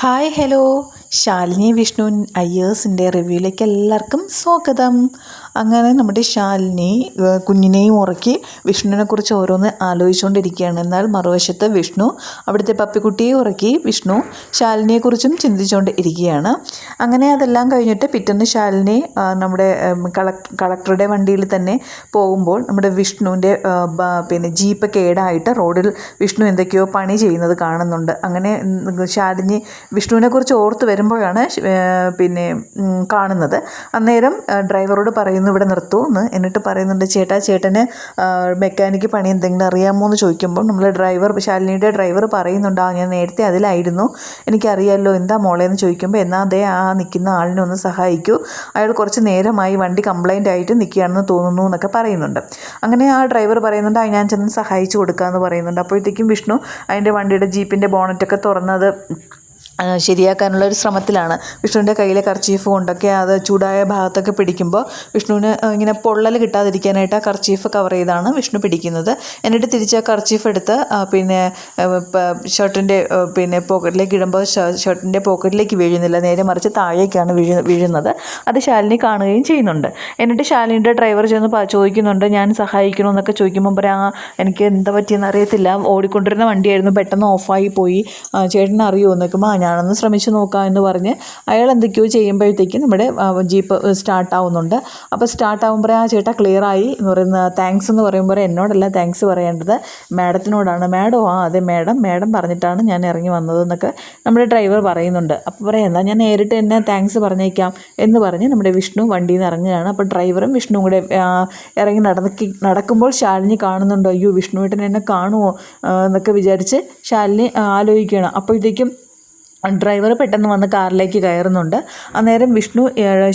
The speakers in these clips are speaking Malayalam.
ഹായ് ഹലോ ശാലിനി വിഷ്ണു അയ്യേഴ്സിന്റെ റിവ്യൂയിലേക്ക് എല്ലാവർക്കും സ്വാഗതം. അങ്ങനെ നമ്മുടെ ശാലിനി കുഞ്ഞിനെയും ഉറക്കി വിഷ്ണുവിനെ കുറിച്ച് ഓരോന്ന് ആലോചിച്ചുകൊണ്ടിരിക്കുകയാണ്. എന്നാൽ മറുവശത്ത് വിഷ്ണു അവിടുത്തെ പപ്പിക്കുട്ടിയെ ഉറക്കി വിഷ്ണു ശാലിനിയെക്കുറിച്ചും ചിന്തിച്ചുകൊണ്ട് ഇരിക്കുകയാണ് അങ്ങനെ അതെല്ലാം കഴിഞ്ഞിട്ട് പിറ്റേന്ന് ശാലിനി നമ്മുടെ കളക് കളക്ടറുടെ വണ്ടിയിൽ തന്നെ പോകുമ്പോൾ നമ്മുടെ വിഷ്ണുവിന്റെ പിന്നെ ജീപ്പ് കേടായിട്ട് റോഡിൽ വിഷ്ണു എന്തൊക്കെയോ പണി ചെയ്യുന്നത് കാണുന്നുണ്ട്. അങ്ങനെ ശാലിനി വിഷ്ണുവിനെക്കുറിച്ച് ഓർത്ത് ഓർത്ത് വരുമ്പോഴാണ് പിന്നെ കാണുന്നത്. അന്നേരം ഡ്രൈവറോട് പറയുന്നു ഇവിടെ നിർത്തൂ എന്ന്. എന്നിട്ട് പറയുന്നുണ്ട് ചേട്ടാ ചേട്ടന് മെക്കാനിക്ക് പണി എന്തെങ്കിലും അറിയാമോ എന്ന് ചോദിക്കുമ്പോൾ നമ്മൾ ഡ്രൈവർ ശാലിനിയുടെ ഡ്രൈവർ പറയുന്നുണ്ട് ആ ഞാൻ നേരത്തെ അതിലായിരുന്നു. എനിക്കറിയാമല്ലോ എന്താ മോളെ എന്ന് ചോദിക്കുമ്പോൾ എന്നാൽ അതേ ആ നിൽക്കുന്ന ആളിനെ ഒന്ന് സഹായിക്കൂ. അയാൾ കുറച്ച് നേരമായി വണ്ടി കംപ്ലൈന്റ് ആയിട്ട് നിൽക്കുകയാണെന്ന് തോന്നുന്നു എന്നൊക്കെ പറയുന്നുണ്ട്. അങ്ങനെ ആ ഡ്രൈവർ പറയുന്നുണ്ട് "ആ, ഞാൻ ചെന്ന് സഹായിച്ചു കൊടുക്കാമെന്ന് പറയുന്നുണ്ട്. അപ്പോഴത്തേക്കും വിഷ്ണു അതിന്റെ വണ്ടിയുടെ ജീപ്പിന്റെ ബോണറ്റൊക്കെ തുറന്നത് ശരിയാക്കാനുള്ള ഒരു ശ്രമത്തിലാണ്. വിഷ്ണുവിന്റെ കയ്യിലെ കർച്ചീഫ് കൊണ്ടൊക്കെ അത് ചൂടായ ഭാഗത്തൊക്കെ പിടിക്കുമ്പോൾ വിഷ്ണുവിന് ഇങ്ങനെ പൊള്ളൽ കിട്ടാതിരിക്കാനായിട്ട് ആ കർച്ചീഫ് കവർ ചെയ്താണ് വിഷ്ണു പിടിക്കുന്നത്. എന്നിട്ട് തിരിച്ച് ആ കർച്ചീഫ് എടുത്ത് പിന്നെ ഷർട്ടിന്റെ പിന്നെ പോക്കറ്റിലേക്ക് ഇടുമ്പോൾ ഷർട്ടിന്റെ പോക്കറ്റിലേക്ക് വീഴുന്നില്ല. നേരെ മറിച്ച് താഴേക്കാണ് വീഴു വീഴുന്നത്. അത് ശാലിനി കാണുകയും ചെയ്യുന്നുണ്ട്. എന്നിട്ട് ശാലിനിയുടെ ഡ്രൈവർ ചെന്ന് ചോദിക്കുന്നുണ്ട് ഞാൻ സഹായിക്കണമെന്നൊക്കെ ചോദിക്കുമ്പോൾ പറയാം "ആ, എനിക്ക് എന്താ പറ്റിയെന്ന് അറിയത്തില്ല. ഓടിക്കൊണ്ടിരുന്ന വണ്ടിയായിരുന്നു പെട്ടെന്ന് ഓഫായി പോയി. ചേട്ടൻ അറിയുമോ എന്നൊക്കെ. ആ ഞാനൊന്ന് ശ്രമിച്ചു നോക്കാം എന്ന് പറഞ്ഞ് അയാൾ എന്തൊക്കെയോ ചെയ്യുമ്പോഴത്തേക്കും നമ്മുടെ ജീപ്പ് സ്റ്റാർട്ട് ആവുന്നുണ്ട്. അപ്പോൾ സ്റ്റാർട്ട് ആകുമ്പോൾ ആ ചേട്ടാ ക്ലിയർ ആയി എന്ന് പറയുന്ന താങ്ക്സ് എന്ന് പറയുമ്പോൾ എന്നോടല്ല താങ്ക്സ് പറയേണ്ടത് മാഡത്തിനോടാണ്. മാഡം ആ അതെ മാഡം മാഡം പറഞ്ഞിട്ടാണ് ഞാൻ ഇറങ്ങി വന്നതെന്നൊക്കെ നമ്മുടെ ഡ്രൈവർ പറയുന്നുണ്ട്. അപ്പോൾ പറയാം എന്താ ഞാൻ നേരിട്ട് തന്നെ താങ്ക്സ് പറഞ്ഞേക്കാം എന്ന് പറഞ്ഞ് നമ്മുടെ വിഷ്ണു വണ്ടിയിൽ നിന്ന് ഇറങ്ങുകയാണ്. അപ്പോൾ ഡ്രൈവറും വിഷ്ണുവും കൂടെ ഇറങ്ങി നടക്കി നടക്കുമ്പോൾ ശാലിനി കാണുന്നുണ്ടോ. അയ്യോ വിഷ്ണുവേട്ടൻ എന്നെ കാണുമോ എന്നൊക്കെ വിചാരിച്ച് ശാലിനി ആലോചിക്കുകയാണ്. അപ്പോഴത്തേക്കും ഡ്രൈവർ പെട്ടെന്ന് വന്ന് കാറിലേക്ക് കയറുന്നുണ്ട്. അന്നേരം വിഷ്ണു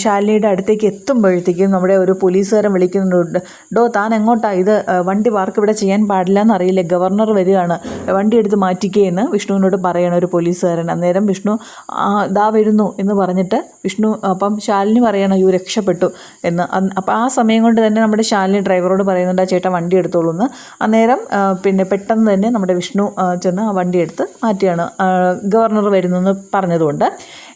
ശാലിനിയുടെ അടുത്തേക്ക് എത്തുമ്പോഴത്തേക്കും നമ്മുടെ ഒരു പോലീസുകാരൻ വിളിക്കുന്നുണ്ട്. ഡോ താൻ എങ്ങോട്ടാ? ഇത് വണ്ടി പാർക്ക് ഇവിടെ ചെയ്യാൻ പാടില്ല എന്നറിയില്ല ഗവർണർ വരികയാണ്. വണ്ടി എടുത്ത് മാറ്റിക്കേന്ന് വിഷ്ണുവിനോട് പറയണം ഒരു പോലീസുകാരൻ. അന്നേരം വിഷ്ണു ദാ വരുന്നു എന്ന് പറഞ്ഞിട്ട് വിഷ്ണു അപ്പം ശാലിനി പറയണം യു രക്ഷപ്പെട്ടു എന്ന്. അപ്പം ആ സമയം കൊണ്ട് തന്നെ നമ്മുടെ ശാലിനി ഡ്രൈവറോട് പറയുന്നുണ്ട് ആ ചേട്ടൻ വണ്ടി എടുത്തോളൂ എന്ന്. അന്നേരം പിന്നെ പെട്ടെന്ന് തന്നെ നമ്മുടെ വിഷ്ണു ചെന്ന് ആ വണ്ടി എടുത്ത് മാറ്റിയാണ്. ഗവർണർ ഗവർണർ വരുന്നെന്ന് പറഞ്ഞതുകൊണ്ട്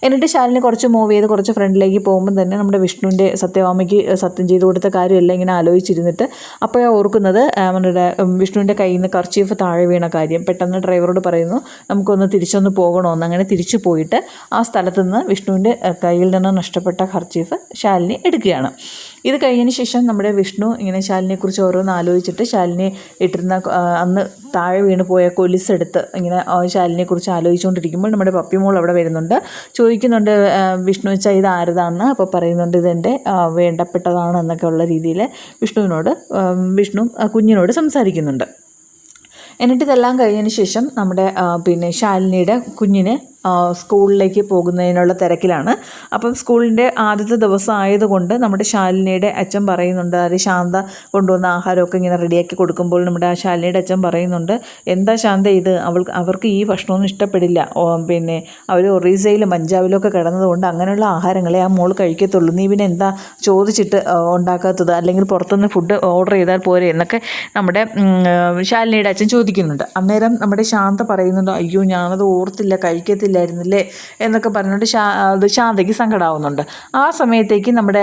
എന്നിട്ട് ശാലിനി കുറച്ച് മൂവ് ചെയ്ത് കുറച്ച് ഫ്രണ്ടിലേക്ക് പോകുമ്പോൾ തന്നെ നമ്മുടെ വിഷ്ണുവിന്റെ സത്യവാമയ്ക്ക് സത്യം ചെയ്ത് കൊടുത്ത കാര്യമെല്ലാം ഇങ്ങനെ ആലോചിച്ചിരുന്നിട്ട് അപ്പോഴാണ് ഓർക്കുന്നത് നമ്മുടെ വിഷ്ണുവിന്റെ കയ്യിൽ നിന്ന് കർച്ചീഫ് താഴെ വീണ കാര്യം. പെട്ടെന്ന് ഡ്രൈവറോട് പറയുന്നു നമുക്കൊന്ന് തിരിച്ചൊന്ന് പോകണമെന്ന് അങ്ങനെ തിരിച്ചു പോയിട്ട് ആ സ്ഥലത്ത് നിന്ന് വിഷ്ണുവിന്റെ കയ്യിൽ നിന്ന് നഷ്ടപ്പെട്ട കർച്ചീഫ് ശാലിനി എടുക്കുകയാണ്. ഇത് കഴിഞ്ഞതിന് ശേഷം നമ്മുടെ വിഷ്ണു ഇങ്ങനെ ശാലിനെക്കുറിച്ച് ഓരോന്ന് ആലോചിച്ചിട്ട് ശാലിനെ ഇട്ടിരുന്ന അന്ന് താഴെ വീണ് പോയ കൊലിസെടുത്ത് ഇങ്ങനെ ശാലിനെക്കുറിച്ച് ആലോചിച്ചുകൊണ്ടിരിക്കുമ്പോൾ നമ്മുടെ പപ്പി മോൾ അവിടെ വരുന്നുണ്ട്. ചോദിക്കുന്നുണ്ട് വിഷ്ണു വെച്ചാൽ ഇത് ആരതാണെന്ന് അപ്പോൾ പറയുന്നുണ്ട് ഇതെന്റെ വേണ്ടപ്പെട്ടതാണ് എന്നൊക്കെ ഉള്ള രീതിയിൽ വിഷ്ണുവിനോട് വിഷ്ണു കുഞ്ഞിനോട് സംസാരിക്കുന്നുണ്ട്. എന്നിട്ട് ഇതെല്ലാം കഴിഞ്ഞതിന് ശേഷം നമ്മുടെ പിന്നെ ശാലിനിയുടെ കുഞ്ഞിന് സ്കൂളിലേക്ക് പോകുന്നതിനുള്ള തിരക്കിലാണ്. അപ്പം സ്കൂളിന്റെ ആദ്യത്തെ ദിവസം ആയതുകൊണ്ട് നമ്മുടെ ശാലിനിയുടെ അച്ഛൻ പറയുന്നുണ്ട് അത് ശാന്ത കൊണ്ടുവന്ന ആഹാരമൊക്കെ ഇങ്ങനെ റെഡിയാക്കി കൊടുക്കുമ്പോൾ നമ്മുടെ ആ ശാലിനിയുടെ അച്ഛൻ പറയുന്നുണ്ട് എന്താ ശാന്ത ഇത്? അവൾ അവർക്ക് ഈ ഭക്ഷണമൊന്നും ഇഷ്ടപ്പെടില്ല. പിന്നെ അവർ ഒറീസയിലും പഞ്ചാബിലും ഒക്കെ കിടന്നതുകൊണ്ട് അങ്ങനെയുള്ള ആഹാരങ്ങളെ ആ മോൾ കഴിക്കത്തുള്ളൂ. നീ പിന്നെ എന്താ ചോദിച്ചിട്ട് ഉണ്ടാക്കാത്തത്? അല്ലെങ്കിൽ പുറത്തുനിന്ന് ഫുഡ് ഓർഡർ ചെയ്താൽ പോരെ? എന്നൊക്കെ നമ്മുടെ ശാലിനിയുടെ അച്ഛൻ ചോദിക്കുന്നുണ്ട്. അന്നേരം നമ്മുടെ ശാന്ത പറയുന്നുണ്ട് അയ്യോ ഞാനത് ഓർത്തില്ല കഴിക്കത്തില്ലായിരുന്നില്ലേ എന്നൊക്കെ പറഞ്ഞുകൊണ്ട് ശാ അത് ശാന്തയ്ക്ക് സങ്കടമാവുന്നുണ്ട് ആ സമയത്തേക്ക് നമ്മുടെ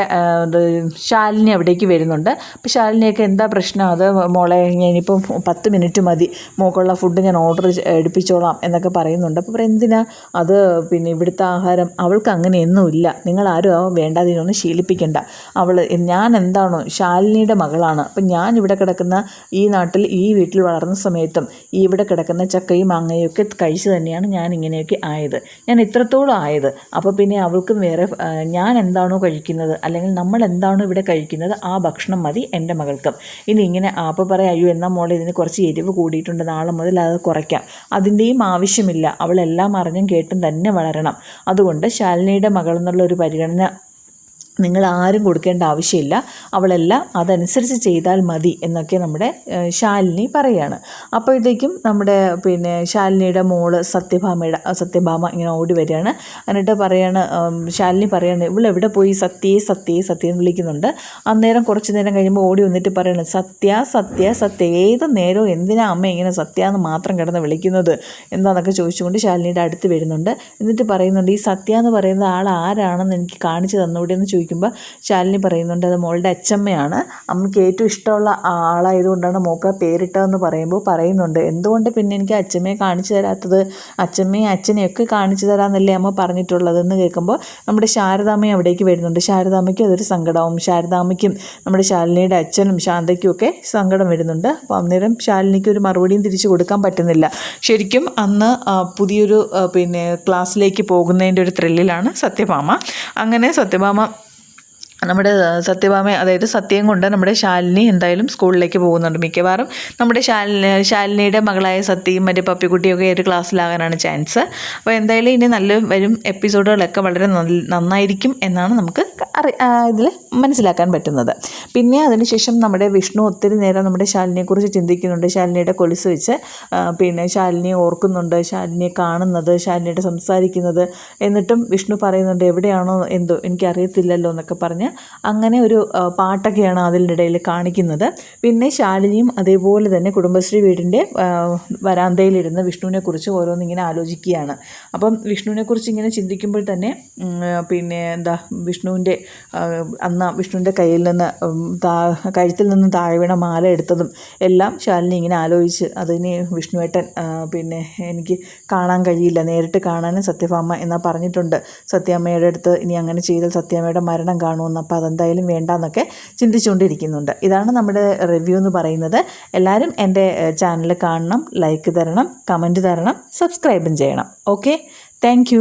ശാലിനി അവിടേക്ക് വരുന്നുണ്ട്. അപ്പോൾ ശാലിനിയൊക്കെ എന്താ പ്രശ്നം? അത് മോളെ ഞാനിപ്പം പത്ത് മിനിറ്റ് മതി. മോക്കുള്ള ഫുഡ് ഞാൻ ഓർഡർ എടുപ്പിച്ചോളാം എന്നൊക്കെ പറയുന്നുണ്ട്. അപ്പോൾ എന്തിനാ? അത് പിന്നെ ഇവിടുത്തെ ആഹാരം അവൾക്ക് അങ്ങനെയൊന്നുമില്ല നിങ്ങൾ ആരും ആ വേണ്ടാതിനൊന്നും ശീലിപ്പിക്കേണ്ട. അവൾ ഞാൻ എന്താണോ? ശാലിനിയുടെ മകളാണ്. അപ്പം ഞാൻ ഇവിടെ കിടക്കുന്ന ഈ നാട്ടിൽ ഈ വീട്ടിൽ വളർന്ന സമയത്തും ഈ ഇവിടെ കിടക്കുന്ന ചക്കയും മാങ്ങയും ഒക്കെ കഴിച്ച് തന്നെയാണ് ഞാൻ ഇങ്ങനെയൊക്കെ ആയത്. ഞാൻ ഇത്രത്തോളം ആയത്. അപ്പോൾ പിന്നെ അവൾക്കും വേറെ ഞാൻ എന്താണോ കഴിക്കുന്നത് അല്ലെങ്കിൽ നമ്മൾ എന്താണോ ഇവിടെ കഴിക്കുന്നത് ആ ഭക്ഷണം മതി എന്റെ മകൾക്കും. ഇനി ഇങ്ങനെ അപ്പോൾ പറയാം അയ്യോ എന്നാൽ മോളെ ഇതിന് കുറച്ച് എരിവ് കൂടിയിട്ടുണ്ട് നാളെ മുതൽ അത് കുറയ്ക്കാം. അതിന്റെയും ആവശ്യമില്ല. അവളെല്ലാം അറിഞ്ഞും കേട്ടും തന്നെ വളരണം. അതുകൊണ്ട് ശാലിനിയുടെ മകൾ എന്നുള്ള ഒരു പരിഗണന നിങ്ങൾ ആരും കൊടുക്കേണ്ട ആവശ്യമില്ല. അവളെല്ലാം അതനുസരിച്ച് ചെയ്താൽ മതി എന്നൊക്കെ നമ്മുടെ ശാലിനി പറയാണ്. അപ്പോഴത്തേക്കും നമ്മുടെ പിന്നെ ശാലിനിയുടെ മോൾ സത്യഭാമയുടെ സത്യഭാമ ഇങ്ങനെ ഓടി വരികയാണ്. എന്നിട്ട് പറയാണ് ശാലിനി പറയാണ് ഇവളെവിടെ പോയി? സത്യേ സത്യേ സത്യം എന്ന് വിളിക്കുന്നുണ്ട്. അന്നേരം കുറച്ച് നേരം കഴിയുമ്പോൾ ഓടി വന്നിട്ട് പറയാണ് സത്യ സത്യ സത്യ ഏത് നേരവും എന്തിനാ അമ്മ ഇങ്ങനെ സത്യ എന്ന് മാത്രം കിടന്ന് വിളിക്കുന്നത്? എന്താണെന്നൊക്കെ ചോദിച്ചുകൊണ്ട് ശാലിനിയുടെ അടുത്ത് വരുന്നുണ്ട്. എന്നിട്ട് പറയുന്നുണ്ട് ഈ സത്യ എന്ന് പറയുന്ന ആൾ ആരാണെന്ന് എനിക്ക് കാണിച്ചു തന്നൂടെ എന്ന് ചോദിക്കുമ്പോൾ ശാലിനി പറയുന്നുണ്ട് അത് മോളുടെ അച്ചമ്മയാണ്. അമ്മയ്ക്ക് ഏറ്റവും ഇഷ്ടമുള്ള ആളായതുകൊണ്ടാണ് മോക്ക് പേരിട്ടതെന്ന് പറയുമ്പോൾ പറയുന്നുണ്ട്. എന്തുകൊണ്ട് പിന്നെ എനിക്ക് അച്ചമ്മയെ കാണിച്ചു തരാത്തത്? അച്ചമ്മയും അച്ഛനെയൊക്കെ കാണിച്ചു തരാമെന്നല്ലേ അമ്മ പറഞ്ഞിട്ടുള്ളതെന്ന് കേൾക്കുമ്പോൾ നമ്മുടെ ശാരദാമ്മയും അവിടേക്ക് വരുന്നുണ്ട്. ശാരദാമ്മയ്ക്ക് അതൊരു സങ്കടവും ശാരദാമ്മയ്ക്കും നമ്മുടെ ശാലിനിയുടെ അച്ഛനും ശാന്തയ്ക്കും ഒക്കെ സങ്കടം വരുന്നുണ്ട്. അപ്പോൾ അന്നേരം ശാലിനിക്ക് ഒരു മറുപടിയും തിരിച്ചു കൊടുക്കാൻ പറ്റുന്നില്ല. ശരിക്കും അന്ന് പുതിയൊരു പിന്നെ ക്ലാസ്സിലേക്ക് പോകുന്നതിന്റെ ഒരു ത്രില്ലിലാണ് സത്യഭാമ. അങ്ങനെ സത്യഭാമ നമ്മുടെ സത്യഭാമ അതായത് സത്യം കൊണ്ട് നമ്മുടെ ശാലിനി എന്തായാലും സ്കൂളിലേക്ക് പോകുന്നുണ്ട് മിക്കവാറും. നമ്മുടെ ശാലിനി ശാലിനിയുടെ മകളായ സത്യയും മറ്റേ പപ്പിക്കുട്ടിയൊക്കെ ഒരു ക്ലാസ്സിലാകാനാണ് ചാൻസ്. അപ്പോൾ എന്തായാലും ഇനി നല്ല വരും എപ്പിസോഡുകളൊക്കെ വളരെ നന്നായിരിക്കും എന്നാണ് നമുക്ക് ഇതിൽ മനസ്സിലാക്കാൻ പറ്റുന്നത്. പിന്നെ അതിനുശേഷം നമ്മുടെ വിഷ്ണു ഒത്തിരി നേരം നമ്മുടെ ശാലിനിയെക്കുറിച്ച് ചിന്തിക്കുന്നുണ്ട്. ശാലിനിയുടെ കൊലുസ് വെച്ച് പിന്നെ ശാലിനിയെ ഓർക്കുന്നുണ്ട്. ശാലിനിയെ കാണുന്നത് ശാലിനിയുടെ സംസാരിക്കുന്നത്. എന്നിട്ടും വിഷ്ണു പറയുന്നുണ്ട് എവിടെയാണോ എന്തോ എനിക്കറിയത്തില്ലല്ലോ എന്നൊക്കെ പറഞ്ഞ് അങ്ങനെ ഒരു പാട്ടൊക്കെയാണ് അതിന്റെ ഇടയിൽ കാണിക്കുന്നത്. പിന്നെ ശാലിനിയും അതേപോലെ തന്നെ കുടുംബശ്രീ വീടിന്റെ വരാന്തയിലിരുന്ന് വിഷ്ണുവിനെക്കുറിച്ച് ഓരോന്നിങ്ങനെ ആലോചിക്കുകയാണ്. അപ്പം വിഷ്ണുവിനെക്കുറിച്ച് ഇങ്ങനെ ചിന്തിക്കുമ്പോൾ തന്നെ പിന്നെ എന്താ വിഷ്ണുവിന്റെ അന്ന വിഷ്ണുവിന്റെ കയ്യിൽ നിന്ന് താ കഴുത്തിൽ നിന്ന് താഴെ വീണ മാല എടുത്തതും എല്ലാം ശാലിനി ഇങ്ങനെ ആലോചിച്ച് അതിന് വിഷ്ണുവേട്ടൻ പിന്നെ എനിക്ക് കാണാൻ കഴിയില്ല നേരിട്ട് കാണാനും സത്യഭാമ എന്നാ പറഞ്ഞിട്ടുണ്ട്. സത്യാമ്മയുടെ അടുത്ത് ഇനി അങ്ങനെ ചെയ്താൽ സത്യാമ്മയുടെ മരണം കാണുമെന്ന് അപ്പോൾ അതെന്തായാലും വേണ്ടാന്നൊക്കെ ചിന്തിച്ചുകൊണ്ടിരിക്കുന്നുണ്ട്. ഇതാണ് നമ്മുടെ റിവ്യൂ എന്ന് പറയുന്നത്. എല്ലാവരും എന്റെ ചാനൽ കാണണം ലൈക്ക് തരണം കമന്റ് തരണം സബ്സ്ക്രൈബും ചെയ്യണം. Okay thank